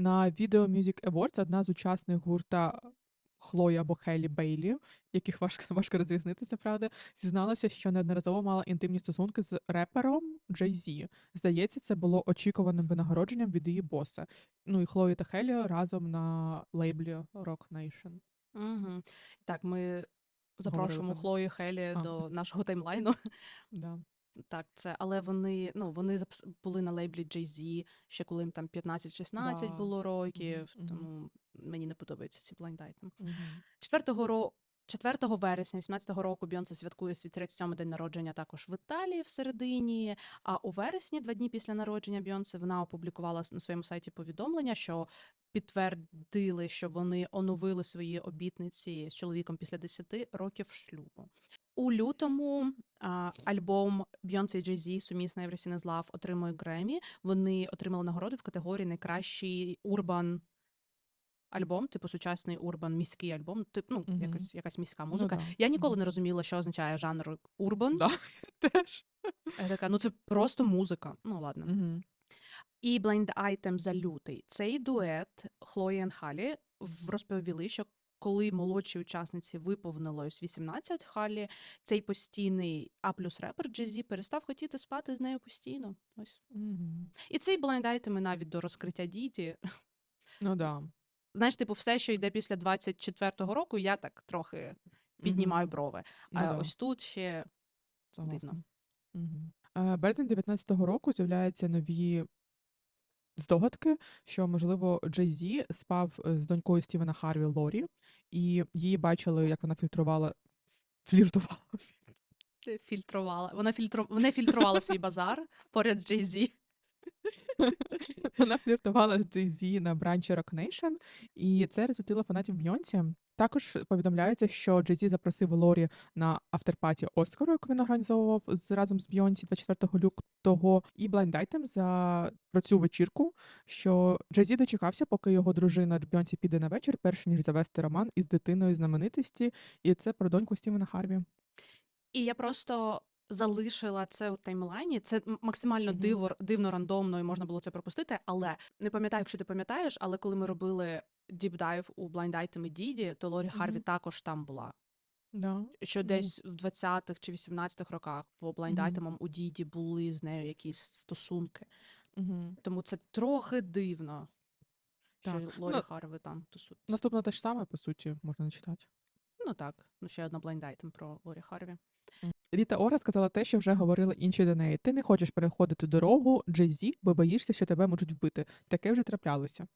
На Video Music Awards одна з учасниць гурта Хлої або Хейлі Бейлі, яких важко важко розрізнити, це правда, зізналася, що неодноразово мала інтимні стосунки з репером Jay-Z. Здається, це було очікуваним винагородженням від її боса. Ну і Хлої та Хелі разом на лейблі Rock Nation. Угу. Так, ми запрошуємо. Хлою Хелі А. до нашого таймлайну. Да. Так, це, але вони, ну, вони запис- були на лейблі Jay-Z, ще коли їм там 15-16 Да. було років, Мгм, мгм. тому мені не подобаються ці блайндайтем. Мгм. Четвертого ро... 4 вересня 18-го року Бйонсе святкує свій 37-й день народження також в Італії всередині. А у вересні, два дні після народження Бйонсе, вона опублікувала на своєму сайті повідомлення, що підтвердили, що вони оновили свої обітниці з чоловіком після 10 років шлюбу. У лютому а, альбом Beyoncé і Jay-Z сумісна Everything is Love отримує Гремі. Вони отримали нагороду в категорії найкращий урбан альбом, типу сучасний урбан, міський альбом, тип, ну, Мгм. якась, якась міська Ну музика. да. Я ніколи Мгм. не розуміла, що означає жанр урбан. Да, теж. Я така, ну це просто музика. Ну ладно. Мгм. І Blind Item за лютий. Цей дует Хлої і Халі в- розповіли, що коли молодшій учасниці виповнилось 18 Халі, цей постійний А плюс репер Джезі перестав хотіти спати з нею постійно. Ось. І цей Blind Item навіть до розкриття діті. Ну да. Знаєш, типу, все, що йде після 24-го року, я так трохи піднімаю брови. Ну А да. ось тут ще Согласна. дивно. Е, Березень 19-го року з'являються нові здогадки, що, можливо, Jay-Z спав е, з донькою Стівена Харві Лорі, і її бачили, як вона фільтрувала фліртувала. Фільтрувала. Вона фільтру... Вона фільтрувала свій базар поряд з Jay-Z. Вона фліртувала з Jay-Z на бранчі Rock Nation, і це результило фанатів Бйонсі. Також повідомляється, що Jay-Z запросив Лорі на авторпаті Оскару, яку він організовував з разом з Бйонсі 24 лютого, і Item за про цю вечірку, що Jay-Z дочекався, поки його дружина Бйонсі піде на вечір, перш ніж завести роман із дитиною знаменитості, і це про доньку Стівена Харві. І я просто залишила це у таймлайні. Це максимально диво, дивно, рандомно, і можна було це пропустити. Але не пам'ятаю, якщо ти пам'ятаєш, але коли ми робили Deep Dive у Blind Item і Діді, то Лорі Харві також там була. Да. Що Ну. десь в 20-х чи 18-х роках по. Item у Діді були з нею якісь стосунки. Угу. Тому це трохи дивно, що Лорі Ну, Харві там тусується. Наступне те ж саме, по суті, можна не читати. Ну так, ну ще одна Blind Item про Лорі Харві. Ріта Ора сказала те, що вже говорили інші до неї. Ти не хочеш переходити дорогу Джей-Зі, бо боїшся, що тебе можуть вбити. Таке вже траплялося.